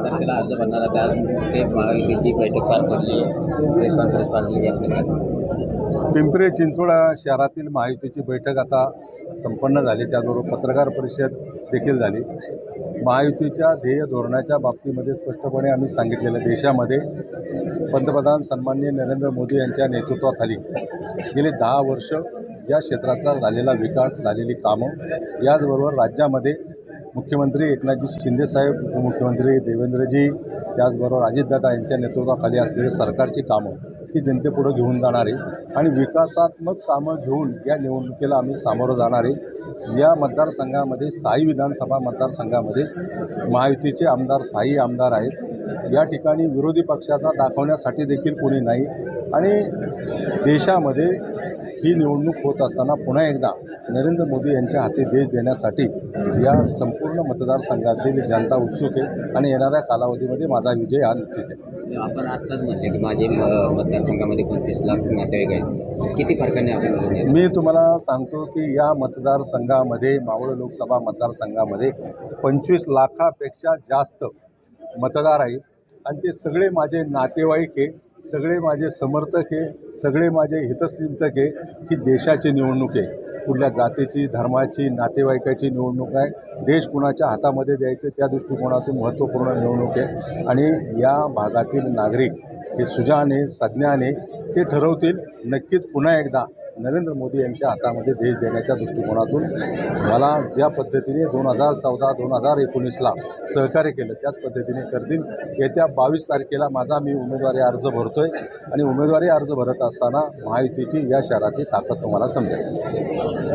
उमेदवारीला अर्ज भरणार आहे. आज ते महायुतीची बैठक पार पडली. प्रेस कॉन्फरन्स पार पडली पिंपरी चिंचोळा शहरातील महायुतीची बैठक आता संपन्न झाली. त्याचबरोबर पत्रकार परिषद देखील झाली. महायुतीच्या ध्येय धोरणाच्या बाबतीमध्ये स्पष्टपणे आम्ही सांगितलेलं देशामध्ये पंतप्रधान सन्माननीय नरेंद्र मोदी यांच्या नेतृत्वाखाली गेले दहा वर्ष या क्षेत्राचा झालेला विकास झालेली कामं याचबरोबर राज्यामध्ये मुख्यमंत्री एकनाथजी शिंदेसाहेब उपमुख्यमंत्री देवेंद्रजी त्याचबरोबर अजितदादा यांच्या नेतृत्वाखाली असलेली सरकारची कामं ती जनतेपुढं घेऊन जाणारे आणि विकासात्मक कामं घेऊन या निवडणुकीला आम्ही सामोरं जाणारे या मतदारसंघामध्ये साई विधानसभा मतदारसंघामध्ये महायुतीचे आमदार साई आमदार आहेत. या ठिकाणी विरोधी पक्षाचा दाखवण्यासाठी देखील कोणी नाही. आणि देशामध्ये ही निवडणूक होत असताना पुन्हा एकदा नरेंद्र मोदी यांच्या हाती देश देण्यासाठी या संपूर्ण मतदारसंघातील जनता उत्सुक आहे आणि येणाऱ्या कालावधीमध्ये माझा विजय हा निश्चित आहे. आपण आत्ताच म्हटले की माझे मतदारसंघामध्ये पंचवीस लाख नातेवाईक आहेत. किती फरकाने आपण? मी तुम्हाला सांगतो की या मतदारसंघामध्ये मावळ लोकसभा मतदारसंघामध्ये पंचवीस लाखापेक्षा जास्त मतदार आहेत. आणि ते सगळे माझे नातेवाईक आहे सगळे माझे समर्थक आहे सगळे माझे हितचिंतक आहे ही देशाची निवडणूक आहे. कुठल्या जातीची धर्माची नातेवाईकाची निवडणूक आहे देश कुणाच्या हातामध्ये द्यायचे त्या दृष्टिकोनातून महत्त्वपूर्ण निवडणूक आहे. आणि या भागातील नागरिक हे सुजाने सज्ञाने ते ठरवतील. नक्कीच पुन्हा एकदा नरेंद्र मोदी यांच्या हातामध्ये देश देण्याच्या दृष्टिकोनातून मला ज्या पद्धतीने दोन हजार चौदा दोन हजार एकोणीसला सहकार्य केलं त्याच पद्धतीने करतील येत्या बावीस तारखेला माझा मी उमेदवारी अर्ज भरतो आहे आणि उमेदवारी अर्ज भरत असताना महायुतीची या शहरातली ताकद तुम्हाला समजेल.